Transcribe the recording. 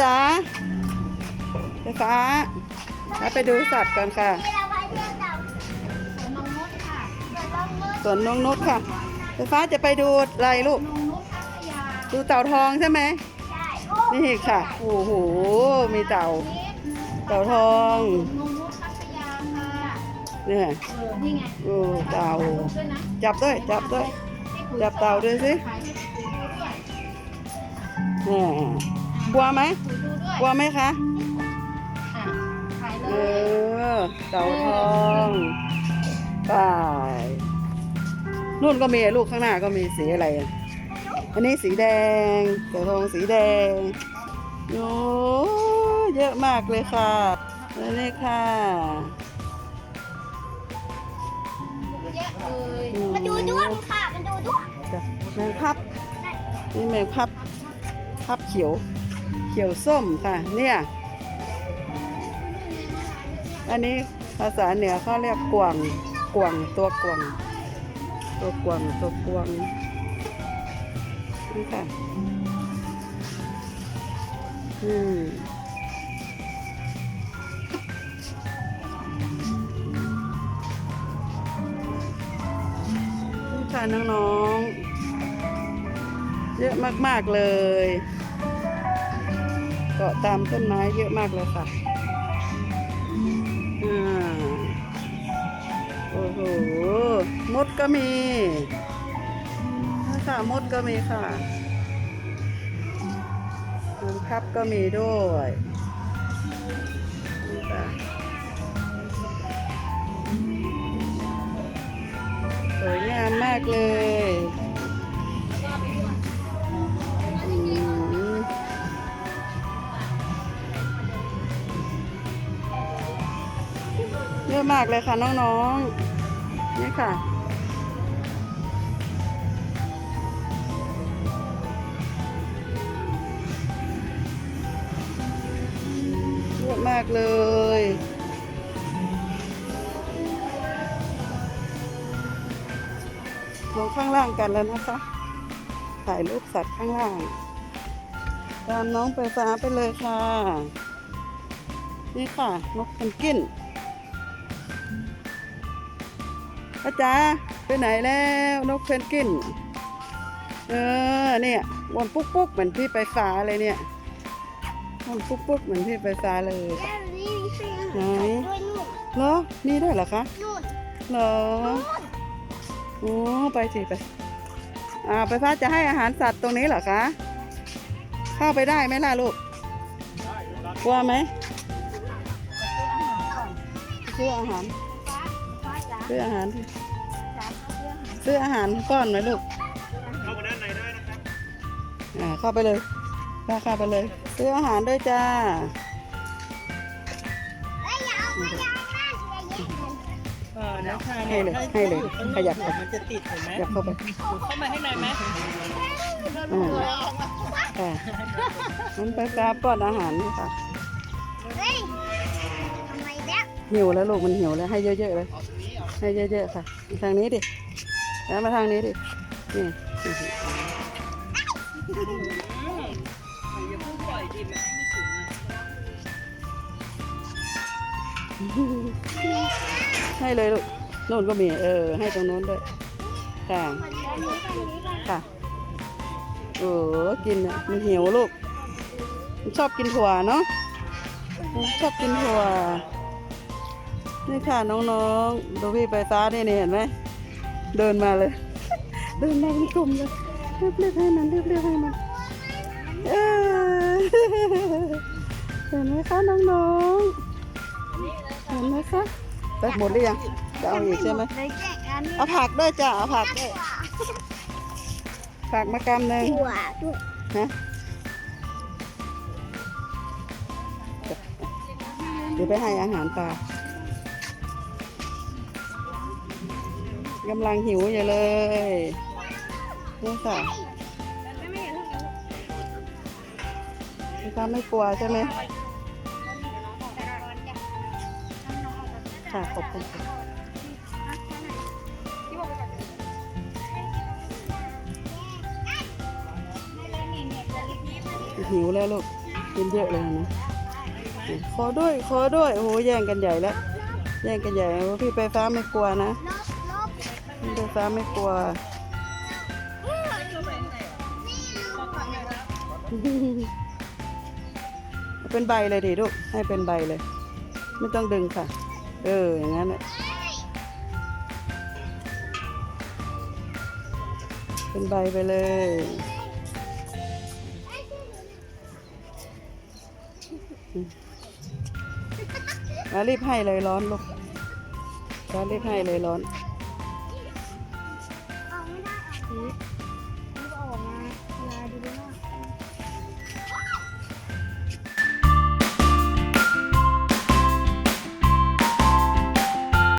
จ๋าไฟฟ้ามาไปดูสัตว์กันค่ะที่เราไปเที่ยวเต่าสวนนงนุชค่ะสวนนงนุชสวนนงนุชค่ะไฟฟ้าจะไปดูอะไรลูกนงนุชพัทยาดูเต่าทองใช่ไหมใช่โอ้นี่ค่ะ โอ้โห มีเต่า เต่าทองนงนุชพัทยาค่ะเนี่ยเออนี่ไงโอ้เต่าถ่ยรูปด้วยนะจับด้วย จับด้วย จับเต่าด้วยสิถ่าย ให้คุยดูด้วยแหมกลัวไหมคุยดูด้วยกลัวไหมคะอะถ่ายเลเอย อเต่าทองไปนู่นก็มีลูกข้างหน้าก็มีสีอะไรอะอันนี้สีแดงเต่าทองสีแดงโอ้เยอะมากเลยค่ะนี่ค่ะ เยอะเลยอืมาดูด้วงค่ะมาดูด้วงจ้ะแมงพับนี่แมงพับพับเขียว เขียวส้มค่ะ เนี่ย อันนี้ภาษาเหนือเขาเรียกกวางกวางตัวกวางตัวกวางตัวกวางนี่ค่ะอืมนี่ค่ะน้องๆ เยอะมาก ๆ เลย กาะตามต้นไม้เยอะมากเลยค่ะอ่าโอ้โห มดก็มีนี่ค่ะมดก็มีค่ะน้ำครับก็มีด้วยนี่ค่ะสวยงามมากเลย อะมากเลยค่ะน้องๆ นี่ค่ะ เยอะมากเลยลงข้างล่างกันแล้วนะคะ ถ่ายรูปสัตว์ข้างล่าง ตามน้องไปฟ้าไปเลยค่ะ นี่ค่ะ นกเพนกวิน อาจารย์ไปไหนแล้วนกเพนกวินเออเนี่ยวนปุ๊กปุ๊กเหมือนพี่ไปฟ้าเลยเนี่ยวนปุ๊กปุ๊กเหมือนพี่ไปฟ้าเลยแล้วนี่มีเสื้อไหนด้วยนู่นเหรอนี่ด้วยเหรอคะนู่นเหรอโอ้ไปสิไปอ่าไปฟ้าจะให้อาหารสัตว์ตรงนี้เหรอคะเข้าไปได้ไหมล่ะลูกกลัวไหมซื้ออาหารฟ้าฟ้าจ๋า ซื้ออาหารสิจ๋าเสื้อหาซื้ออาหารก้อนไหมลูก เข้ามาด้านในได้นะครับอ่าเข้าไปเลยป้าเข้าไปเลย ซื้ออาหารด้วยจ้าเอ้ยอย่าเอาไปอย่าเอาหน้าอย่าแย่งกันเออนะคะให้เลยให้เลยขยับไป มันจะติดเห็นไหมอยากเข้าไปเข้ามาให้ในไหมอ่าค่ะมันไปฟ้าป้อนอาหารนี่ค่ะเฮ้ยทำไมเนี่ยหิวแล้วลูกมันหิวแล้วให้เยอะๆเลย ให้เยอะๆค่ะทางนี้ดิแล้วมาทางนี้ดินี่อย่าเพิ่งปล่อยดิมันไม่ถึงอะให้เลยลูกโน่นก็มีเออ ให้ตรงโน้นด้วยค่ะค่ะโอ้กินอะมันหิวลูก มันชอบกินถั่วเนาะมันชอบกินถั่ว นี่ค่ะน้องๆดูพี่ไปฟ้าได้นี่เห็นไหมเดินมาเลย เดินมาเป็นกลุ่มเลยเรียบๆให้มันเรียบๆให้มันเออเห็นไหมคะน้องๆเห็นไหมคะไปหมดหรือยังจะเอาอีกใช่ไหมเลยแจกอันนี้เอาผักด้วยจ้ะเอาผักด้วยผักมากำหนึ่งถั่วด้วยฮะเดี๋ยวไปให้อาหารปลา กำลังหิวอยู่เลยนี่ค่ะพี่ฟ้าไม่กลัวใช่ไหมค่ะขอบคุณค่ะหิวแล้วลูกกินเยอะเลยนะขอด้วยขอด้วยโอ้โหแย่งกันใหญ่แล้วแย่งกันใหญ่พี่ไฟฟ้าไม่กลัวนะ ลบลบพี่ไฟฟ้าไม่กลัวเป็นใบเลยดิลูกให้เป็นใบเลย ไม่ต้องดึงค่ะ เอออย่างนั้นแหละเป็นใบไปเลยอืมมารีบให้เลยร้อนลูกร้อนรีบให้เลยร้อน